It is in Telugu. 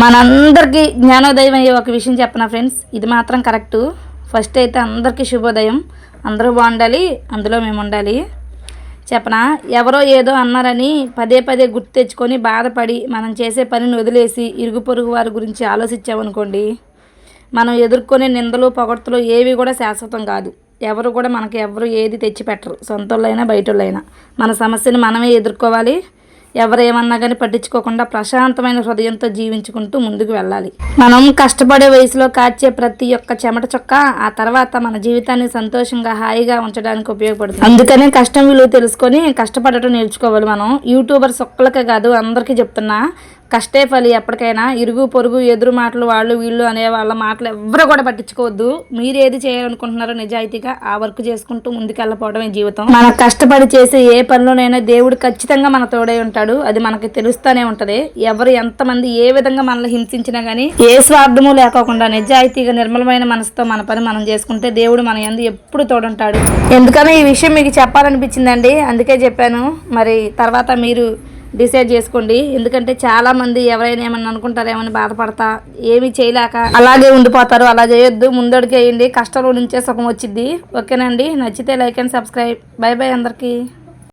మనందరికీ జ్ఞానోదయం అయ్యే ఒక విషయం చెప్పనా ఫ్రెండ్స్? ఇది మాత్రం కరెక్టు. ఫస్ట్ అయితే అందరికీ శుభోదయం. అందరూ బాగుండాలి అందులో మేము ఉండాలి. చెప్పనా? ఎవరో ఏదో అన్నారని పదే పదే గుర్తు తెచ్చుకొని బాధపడి మనం చేసే పనిని వదిలేసి ఇరుగు పొరుగు వారి గురించి ఆలోచించామనుకోండి మనం ఎదుర్కొనే నిందలు పొగడ్తలు ఏవి కూడా శాశ్వతం కాదు. ఎవరు కూడా మనకి ఎవరు ఏది తెచ్చిపెట్టరు. సొంతోళ్ళైనా బయటోళ్ళైనా. మన సమస్యను మనమే ఎదుర్కోవాలి. ఎవరు ఏమన్నా కానీ పట్టించుకోకుండా ప్రశాంతమైన హృదయంతో జీవించుకుంటూ ముందుకు వెళ్ళాలి. మనం కష్టపడే వయసులో కాచే ప్రతి ఒక్క చెమట చొక్క ఆ తర్వాత మన జీవితాన్ని సంతోషంగా హాయిగా ఉంచడానికి ఉపయోగపడుతుంది. అందుకనే కష్టం విలువ తెలుసుకొని కష్టపడటం నేర్చుకోవాలి మనం. యూట్యూబర్స్ ఒక్కలకే కాదు అందరికీ చెప్తున్నా కష్టే ఫలి ఎప్పటికైనా ఇరుగు పొరుగు ఎదురు మాటలు వాళ్ళు వీళ్ళు అనే వాళ్ళ మాటలు ఎవరు కూడా పట్టించుకోవద్దు. మీరు ఏది చేయాలనుకుంటున్నారో నిజాయితీగా ఆ వర్క్ చేసుకుంటూ ముందుకెళ్ళపోవడమే జీవితం. మనం కష్టపడి చేసే ఏ పనిలోనైనా దేవుడు ఖచ్చితంగా మన తోడై ఉంటాడు. అది మనకి తెలుస్తూనే ఉంటది. ఎవరు ఎంతమంది ఏ విధంగా మనల్ని హింసించినా గానీ ఏ స్వార్థము లేకోకుండా నిజాయితీగా నిర్మలమైన మనసుతో మన పని మనం చేసుకుంటే దేవుడు మన ఎందు ఎప్పుడు తోడుంటాడు. ఎందుకని ఈ విషయం మీకు చెప్పాలనిపించిందండి. అందుకే చెప్పాను. మరి తర్వాత మీరు డిసైడ్ చేసుకోండి. ఎందుకంటే చాలా మంది ఎవరైనా ఏమన్నా అనుకుంటారేమని బాధపడతా ఏమి చేయలేక అలాగే ఉండిపోతారు అలా చేయొద్దు ముందడుగు వేయండి. కష్టంలో నుంచే సుఖం వచ్చింది ఓకేనండి. నచ్చితే like and subscribe. Bye bye అందరికీ.